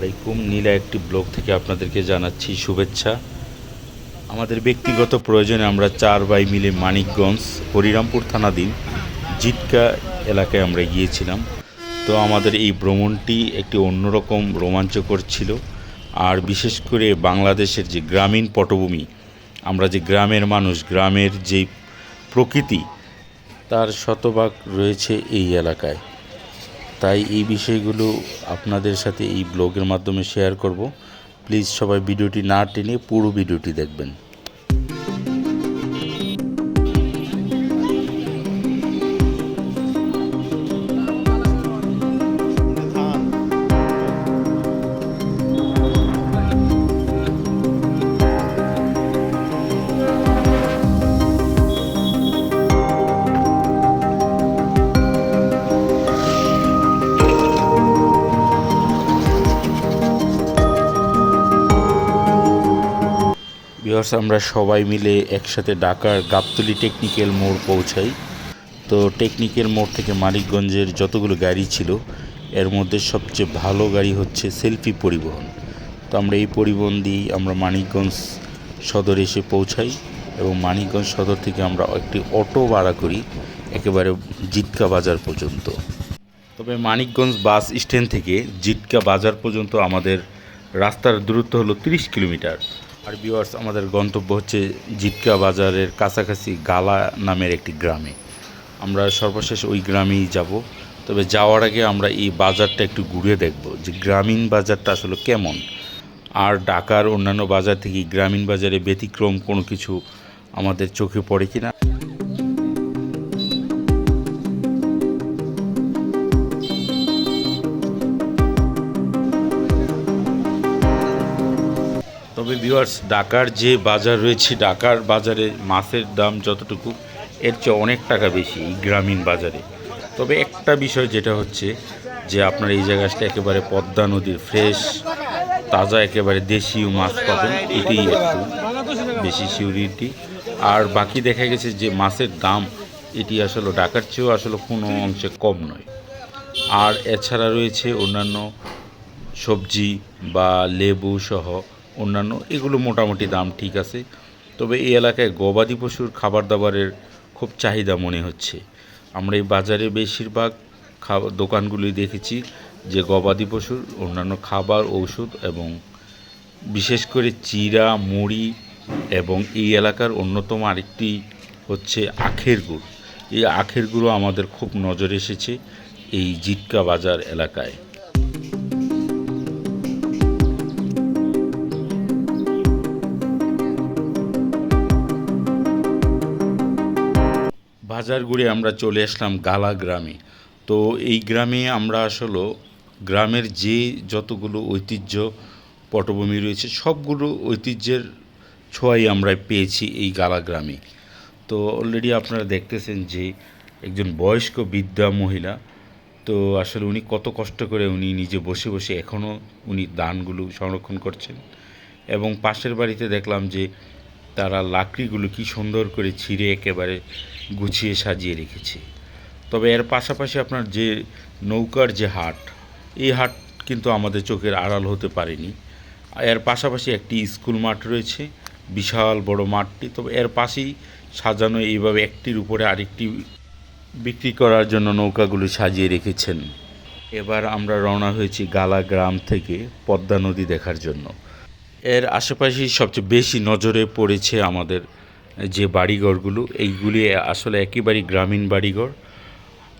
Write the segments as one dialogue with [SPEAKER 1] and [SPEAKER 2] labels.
[SPEAKER 1] আলাইকুম। নীলা একটি ব্লগ থেকে আপনাদেরকে জানাচ্ছি শুভেচ্ছা। আমাদের ব্যক্তিগত প্রয়োজনে আমরা চার ভাই মিলে মানিকগঞ্জ, হরিরামপুর থানাধীন জিটকা এলাকায় আমরা গিয়েছিলাম। তো আমাদের এই ভ্রমণটি একটি অন্যরকম রোমাঞ্চকর ছিল। আর বিশেষ করে বাংলাদেশের যে গ্রামীণ পটভূমি, আমরা যে গ্রামের মানুষ, গ্রামের যে প্রকৃতি, তার শতভাগ রয়েছে এই এলাকায়। তাই এই বিষয়গুলো আপনাদের সাথে এই ব্লগের মাধ্যমে শেয়ার করব। প্লিজ সবাই ভিডিওটি না টেনে পুরো ভিডিওটি দেখবেন। বিহার্স আমরা সবাই মিলে একসাথে ঢাকার গাবতলি টেকনিক্যাল মোড় পৌঁছাই। তো টেকনিক্যাল মোড় থেকে মানিকগঞ্জের যতগুলো গাড়ি ছিল, এর মধ্যে সবচেয়ে ভালো গাড়ি হচ্ছে সেলফি পরিবহন। তো আমরা এই পরিবহন দিয়েই আমরা মানিকগঞ্জ সদরে এসে পৌঁছাই এবং মানিকগঞ্জ সদর থেকে আমরা একটি অটো ভাড়া করি, একেবারে জিটকা বাজার পর্যন্ত। তবে মানিকগঞ্জ বাস স্ট্যান্ড থেকে জিটকা বাজার পর্যন্ত আমাদের রাস্তার দূরত্ব হলো 30 কিলোমিটার। আর বিওয়ার্স আমাদের গন্তব্য হচ্ছে জিটকা বাজারের কাছাকাছি গালা নামের একটি গ্রামে। আমরা সর্বশেষ ওই গ্রামেই যাব। তবে যাওয়ার আগে আমরা এই বাজারটা একটু ঘুরে দেখব যে গ্রামীণ বাজারটা আসলে কেমন। আর ঢাকার অন্যান্য বাজার থেকে গ্রামীণ বাজারে ব্যতিক্রম কোনো কিছু আমাদের চোখে পড়ে কিনা তবে ভিউয়ার্স ঢাকার যে বাজার রয়েছে ঢাকার বাজারে মাছের দাম যতটুকু, এর চেয়ে অনেক টাকা বেশি গ্রামীণ বাজারে। তবে একটা বিষয় যেটা হচ্ছে যে আপনার এই জায়গায় আসলে একেবারে পদ্মা নদীর ফ্রেশ তাজা একেবারে দেশীয় মাছ পাবেন, এটাই একটু বেশি সিউরিটি। আর বাকি দেখা গেছে যে মাছের দাম, এটি আসলে ঢাকার চেয়েও আসলে কোনো অংশে কম নয়। আর এছাড়া রয়েছে অন্যান্য সবজি বা লেবু সহ অন্যান্য, এগুলো মোটামুটি দাম ঠিক আছে। তবে এই এলাকায় গবাদি পশুর খাবার দাবারের খুব চাহিদা মনে হচ্ছে। আমরা এই বাজারে বেশিরভাগ খাবার দোকানগুলি দেখেছি যে গবাদি পশুর অন্যান্য খাবার, ঔষধ এবং বিশেষ করে চিরা মুড়ি এবং এই এলাকার অন্যতম আরেকটি হচ্ছে আখের গুড়। এই আখের গুঁড়ো আমাদের খুব নজর এসেছে এই জিটকা বাজার এলাকায়। ঘুরে আমরা চলে আসলাম গালা গ্রামে। তো এই গ্রামে আমরা আসলে গ্রামের যে যতগুলো ঐতিহ্য পটভূমি রয়েছে, সবগুলো ঐতিহ্যের ছোঁয়াই আমরা পেয়েছি এই গালা গ্রামে। তো অলরেডি আপনারা দেখতেছেন যে একজন বয়স্ক বৃদ্ধা মহিলা, তো আসলে উনি কত কষ্ট করে উনি নিজে বসে বসে এখনও উনি দানগুলো সংরক্ষণ করছেন এবং পাশের বাড়িতে দেখলাম যে তারা লাকড়িগুলো কি সুন্দর করে ছিঁড়ে একেবারে গুছিয়ে সাজিয়ে রেখেছে। তবে এর পাশাপাশি আপনার যে নৌকার যে হাট, এই হাট কিন্তু আমাদের চোখের আড়াল হতে পারেনি। এর পাশাপাশি একটি স্কুল মাঠ রয়েছে, বিশাল বড় মাঠটি। তবে এর পাশেই সাজানো এইভাবে একটির উপরে আরেকটি বিক্রি করার জন্য নৌকাগুলো সাজিয়ে রেখেছেন। এবার আমরা রওনা হয়েছি গালা গ্রাম থেকে পদ্মা নদী দেখার জন্য। এর আশেপাশেই সবচেয়ে বেশি নজরে পড়েছে আমাদের যে বাড়িঘরগুলো, এইগুলি আসলে একেবারেই গ্রামীণ বাড়িঘর।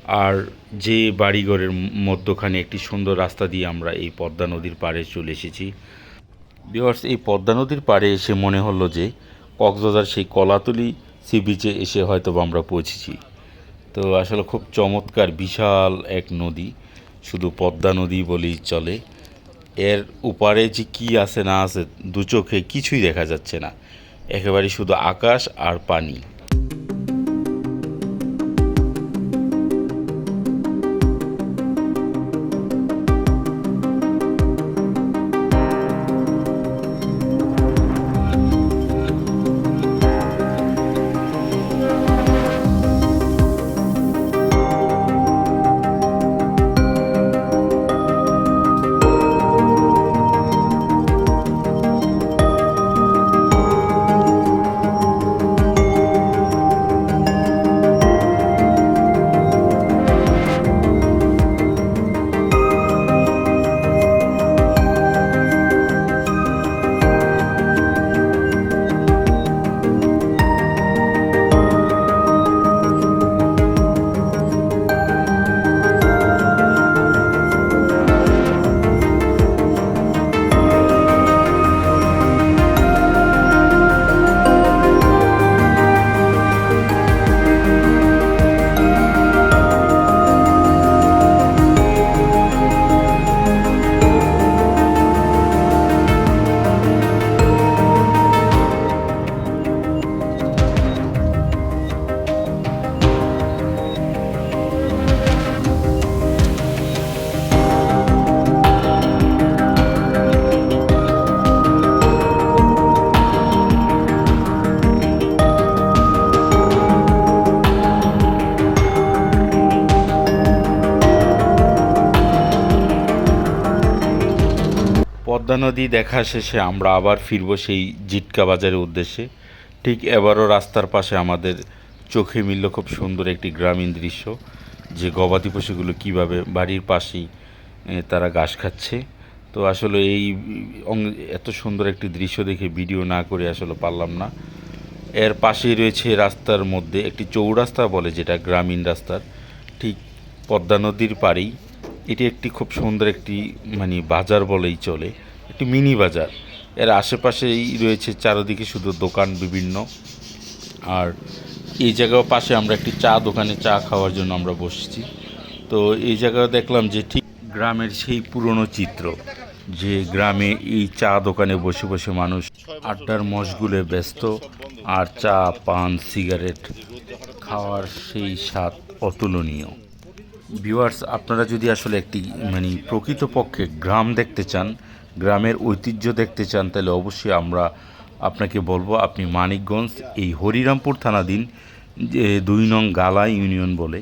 [SPEAKER 1] আর যে বাড়িঘরের মধ্যখানে একটি সুন্দর রাস্তা দিয়ে আমরা এই পদ্মা নদীর পাড়ে চলে এসেছি। বিহার্স এই পদ্মা নদীর পাড়ে এসে মনে হলো যে কক্সবাজার সেই কলাতলি সি বিচে এসে হয়তো আমরা পৌঁছেছি। তো আসলে খুব চমৎকার, বিশাল এক নদী। শুধু পদ্মা নদী বলেই চলে। এর উপারে যে কী আছে না আছে দু চোখে কিছুই দেখা যাচ্ছে না। একেবারে শুধু আকাশ আর পানি। পদ্মা নদী দেখা শেষে আমরা আবার ফিরবো সেই জিটকা বাজারের উদ্দেশ্যে। ঠিক এবারও রাস্তার পাশে আমাদের চোখে মিলল খুব সুন্দর একটি গ্রামীণ দৃশ্য, যে গবাদি পশুগুলো কীভাবে বাড়ির পাশেই তারা ঘাস খাচ্ছে। তো আসলে এই এত সুন্দর একটি দৃশ্য দেখে ভিডিও না করে আসলে পারলাম না। এর পাশেই রয়েছে রাস্তার মধ্যে একটি চৌরাস্তা বলে যেটা গ্রামীণ রাস্তার। ঠিক পদ্মা নদীর পাড়েই এটি একটি খুব সুন্দর একটি মানে বাজার বলেই চলে, একটি মিনি বাজার। এর আশেপাশেই রয়েছে চারিদিকে শুধু দোকান বিভিন্ন। আর এই জায়গার পাশে আমরা একটি চা দোকানে চা খাওয়ার জন্য আমরা বসেছি। তো এই জায়গায় দেখলাম যে ঠিক গ্রামের সেই পুরনো চিত্র, যে গ্রামে এই চা দোকানে বসে বসে মানুষ আড্ডার মশগুলে ব্যস্ত আর চা, পান, সিগারেট খাওয়ার সেই স্বাদ অতুলনীয়। ভিউয়ার্স আপনারা যদি আসলে একটি মানে প্রকৃতপক্ষে গ্রাম দেখতে চান, গ্রামের ঐতিহ্য দেখতে চান, তাহলে অবশ্যই আমরা আপনাকে বলব, আপনি মানিকগঞ্জ, এই হরিরামপুর থানাধীন, যে দুই নং গালা ইউনিয়ন বলে,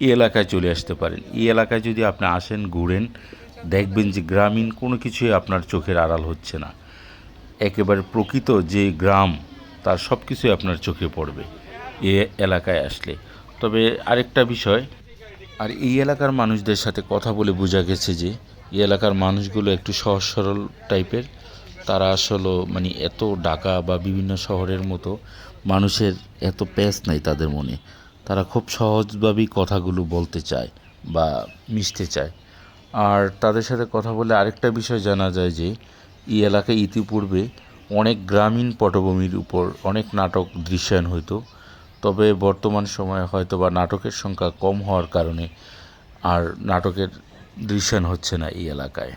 [SPEAKER 1] এই এলাকায় চলে আসতে পারেন। এই এলাকায় যদি আপনি আসেন, ঘুরেন, দেখবেন যে গ্রামীণ কোনো কিছুই আপনার চোখের আড়াল হচ্ছে না। একেবারে প্রকৃত যে গ্রাম, তার সব কিছুই আপনার চোখে পড়বে, এ এলাকায় আসলে। তবে আরেকটা বিষয় আর এই এলাকার মানুষদের সাথে কথা বলে বোঝা গেছে যে, এই এলাকার মানুষগুলো একটু সহজ সরল টাইপের। তারা আসলে মানে এত ডাকা বা বিভিন্ন শহরের মতো মানুষের এত প্যাচ নাই তাদের মনে। তারা খুব সহজভাবেই কথাগুলো বলতে চায় বা মিশতে চায়। আর তাদের সাথে কথা বলে আরেকটা বিষয় জানা যায় যে, এই এলাকায় ইতিপূর্বে অনেক গ্রামীণ পটভূমির উপর অনেক নাটক দৃশ্যায়ন হইতো। তবে বর্তমান সময়ে হয়তো বা নাটকের সংখ্যা কম হওয়ার কারণে আর নাটকের দৃশ্যায়ন হচ্ছে না এই এলাকায়।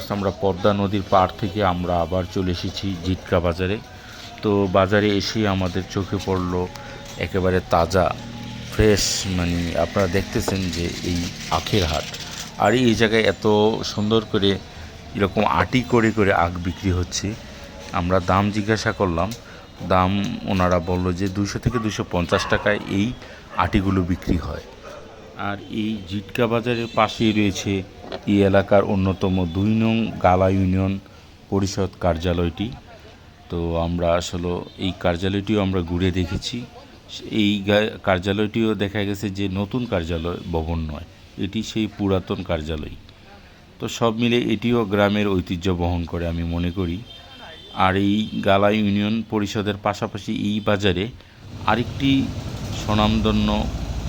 [SPEAKER 1] বিওয়ার্স আমরা পদ্মা নদীর পাড় থেকে আমরা আবার চলে এসেছি জিটকা বাজারে। তো বাজারে এসেই আমাদের চোখে পড়ল একেবারে তাজা ফ্রেশ মানে আপনারা দেখতেছেন যে এই আখের হাট। আর এই জায়গায় এত সুন্দর করে, এরকম আটি করে করে আখ বিক্রি হচ্ছে। আমরা দাম জিজ্ঞাসা করলাম, দাম ওনারা বলল যে দুশো থেকে দুশো পঞ্চাশ টাকায় এই আটিগুলো বিক্রি হয়। আর এই জিটকা বাজারের পাশেই রয়েছে এই এলাকার অন্যতম দুই নং গালা ইউনিয়ন পরিষদ কার্যালয়টি। তো আমরা আসলে এই কার্যালয়টিও আমরা ঘুরে দেখেছি। এই কার্যালয়টিও দেখা গেছে যে নতুন কার্যালয়, ভবন নয়, এটি সেই পুরাতন কার্যালয়। তো সব মিলে এটিও গ্রামের ঐতিহ্য বহন করে আমি মনে করি। আর এই গালা ইউনিয়ন পরিষদের পাশাপাশি এই বাজারে আরেকটি স্বনামধন্য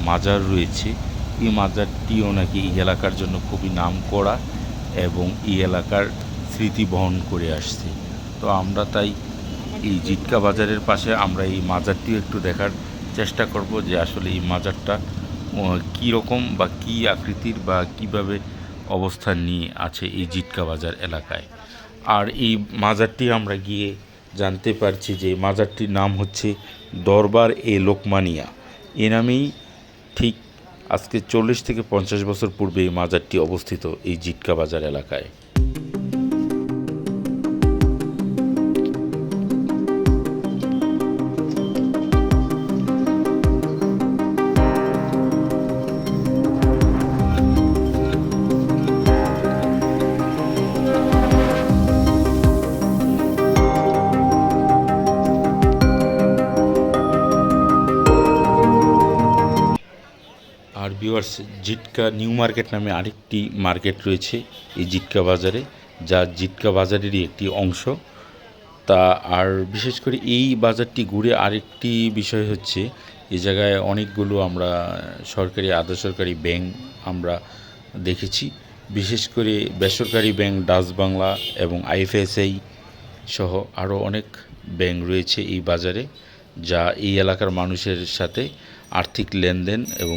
[SPEAKER 1] মাজার রয়েছে। এই মাজারটিও নাকি এই এলাকার জন্য খুবই নাম করা এবং এই এলাকার স্মৃতি বহন করে আসছে। তো আমরা তাই এই জিটকা বাজারের পাশে আমরা এই মাজারটিও একটু দেখার চেষ্টা করব যে আসলে এই মাজারটা কী রকম বা কী আকৃতির বা কীভাবে অবস্থান নিয়ে আছে এই জিটকা বাজার এলাকায়। আর এই মাজারটি আমরা গিয়ে জানতে পারছি যে মাজারটির নাম হচ্ছে দরবার এ লোকমানিয়া এ নামেই ঠিক আজকে চল্লিশ থেকে পঞ্চাশ বছর পূর্বে এই মাজারটি অবস্থিত এই জিটকা বাজার এলাকায়। ভিউয়ার্স জিটকা নিউ মার্কেট নামে আরেকটি মার্কেট রয়েছে এই জিটকা বাজারে, যা জিটকা বাজারেরই একটি অংশ। তা আর বিশেষ করে এই বাজারটি ঘুরে আরেকটি বিষয় হচ্ছে এই জায়গায় অনেকগুলো আমরা সরকারি আধা সরকারি ব্যাংক আমরা দেখেছি। বিশেষ করে বেসরকারি ব্যাংক ডাচ বাংলা এবং আইএফএসআই সহ আরও অনেক ব্যাংক রয়েছে এই বাজারে, যা এই এলাকার মানুষের সাথে আর্থিক লেনদেন এবং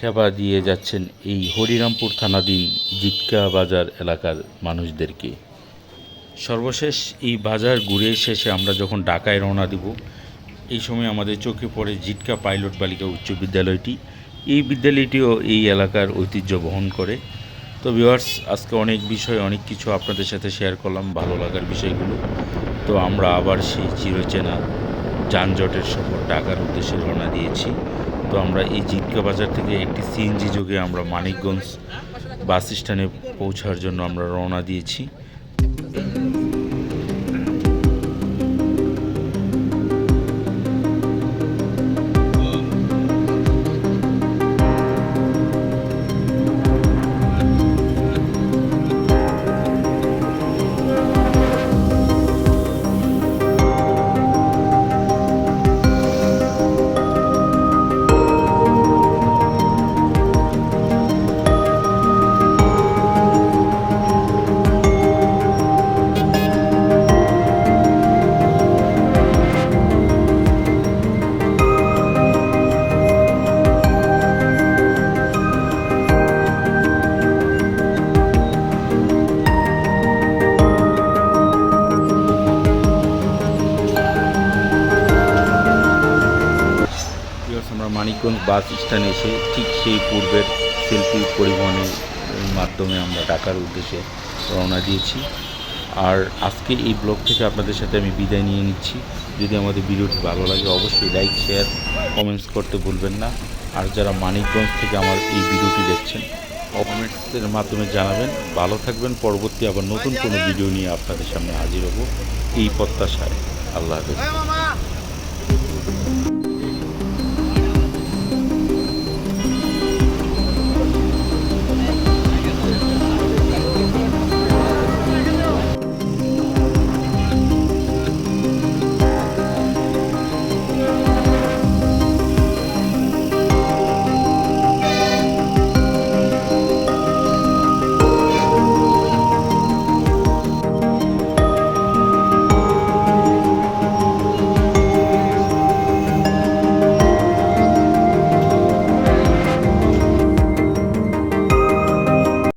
[SPEAKER 1] সেবা দিয়ে যাচ্ছেন এই হরিরামপুর থানাধীন জিটকা বাজার এলাকার মানুষদেরকে। সর্বশেষ এই বাজার ঘুরে শেষে আমরা যখন ঢাকায় রওনা দিব, এই সময় আমাদের চোখে পড়ে জিটকা পাইলট বালিকা উচ্চ বিদ্যালয়টি। এই বিদ্যালয়টিও এই এলাকার ঐতিহ্য বহন করে। তো ভিওয়ার্স আজকে অনেক বিষয়, অনেক কিছু আপনাদের সাথে শেয়ার করলাম, ভালো লাগার বিষয়গুলো। তো আমরা আবার সেই চিরচেনা যানজটের সফর ঢাকার উদ্দেশ্যে রওনা দিয়েছি। তো আমরা এই জিটকা বাজার থেকে একটি সিএনজি যোগে আমরা মানিকগঞ্জ বাস স্ট্যান্ডে পৌঁছার জন্য আমরা রওনা দিয়েছি। আমরা বাস স্ট্যান্ড এসে ঠিক সেই পূর্বের সেলফি পরিবহনের মাধ্যমে আমরা ঢাকার উদ্দেশ্যে রওনা দিয়েছি। আর আজকে এই ব্লগ থেকে আপনাদের সাথে আমি বিদায় নিয়ে নিচ্ছি। যদি আমাদের ভিডিওটি ভালো লাগে, অবশ্যই লাইক, শেয়ার, কমেন্টস করতে ভুলবেন না। আর যারা মানিকগঞ্জ থেকে আমার এই ভিডিওটি দেখছেন, কমেন্টসের মাধ্যমে জানাবেন। ভালো থাকবেন। পরবর্তী আবার নতুন কোনো ভিডিও নিয়ে আপনাদের সামনে হাজির হব। এই প্রত্যাশায় আল্লাহ হাফেজ।